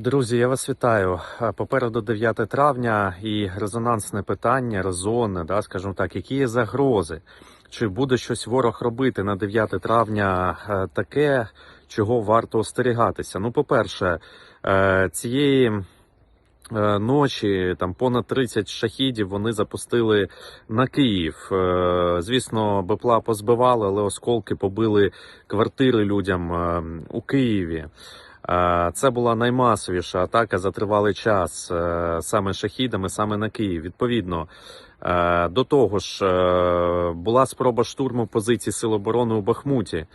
Друзі, я вас вітаю. Попереду 9 травня і резонансне питання, резонне, да, скажімо так, які є загрози? Чи буде щось ворог робити на 9 травня е, таке, чого варто остерігатися? Ну, по-перше, е, цієї е, ночі там понад 30 шахідів вони запустили на Київ. Звісно, БПЛА позбивали, але осколки побили квартири людям у Києві. Це була наймасовіша атака за тривалий час е, саме шахідами, саме на Київ. Відповідно, е, до того ж, е, була спроба штурму позицій Сил оборони у Бахмуті.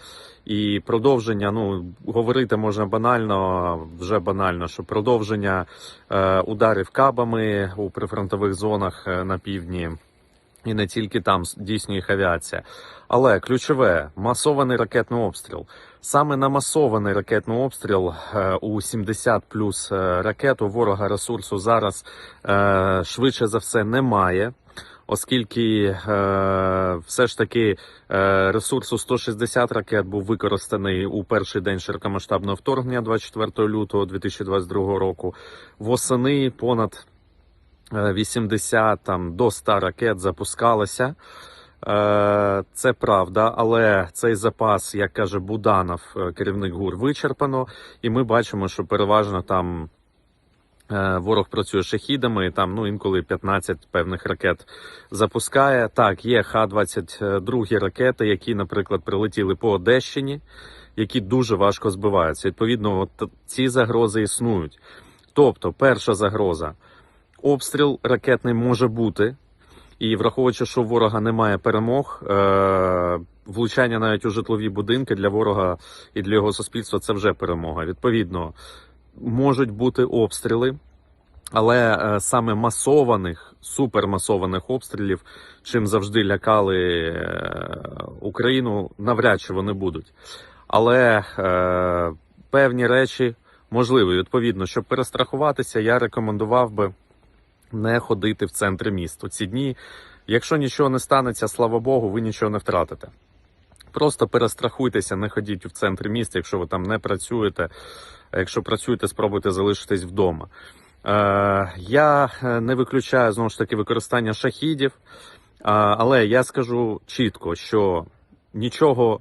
І продовження, ну говорити можна банально, вже банально, що продовження ударів кабами у прифронтових зонах на півдні. І не тільки там дійсно їх авіація. Але ключове масований ракетний обстріл. Саме на масований ракетний обстріл е, у 70 плюс е, ракет у ворога ресурсу зараз е, швидше за все немає. Оскільки е, все ж таки е, ресурсу 160 ракет був використаний у перший день широкомасштабного вторгнення 24 лютого 2022 року. Восени понад 80 там до 100 ракет запускалося. Е, Це правда, але цей запас, як каже Буданов, е, керівник ГУР, вичерпано, і ми бачимо, що переважно там е, ворог працює шахідами. Там ну інколи 15 певних ракет запускає. Так, є Х-22 ракети, які, наприклад, прилетіли по Одещині, які дуже важко збиваються. Відповідно, от ці загрози існують. Тобто, перша загроза обстріл ракетний може бути. І враховуючи, що у ворога немає перемог, е- влучання навіть у житлові будинки для ворога і для його суспільства це вже перемога. Відповідно, можуть бути обстріли, але е, саме масованих, супермасованих обстрілів, чим завжди лякали е, Україну, навряд чи вони будуть. Але е- певні речі можливі. Відповідно, щоб перестрахуватися, я рекомендував би не ходити в центри міста. Ці дні, якщо нічого не станеться, слава Богу, ви нічого не втратите. Просто перестрахуйтеся, не ходіть в центрі міста, якщо ви там не працюєте. Якщо працюєте, спробуйте залишитись вдома. Е, я е, не виключаю знову ж таки використання шахідів, але я скажу чітко, що нічого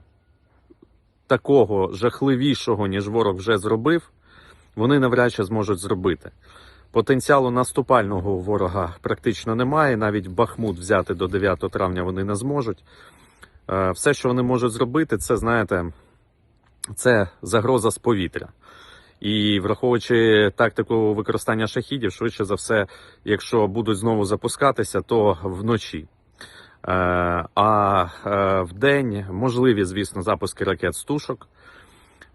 такого жахливішого, ніж ворог вже зробив, вони навряд чи зможуть зробити. Потенціалу наступального ворога практично немає. Навіть Бахмут взяти до 9 травня вони не зможуть. Е, Все, що вони можуть зробити, це знаєте, це загроза з повітря. І враховуючи тактику використання шахідів, швидше за все, якщо будуть знову запускатися, то вночі. Е, А е, в день можливі, звісно, запуски ракет з тушок.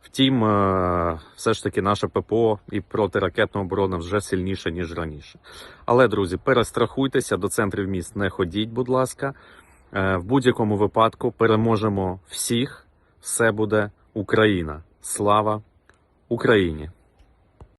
Втім, е, все ж таки наша ППО і протиракетна оборона вже сильніша, ніж раніше. Але, друзі, перестрахуйтеся, до центрів міст не ходіть, будь ласка. Е, В будь-якому випадку переможемо всіх. Все буде Україна. Слава Україні!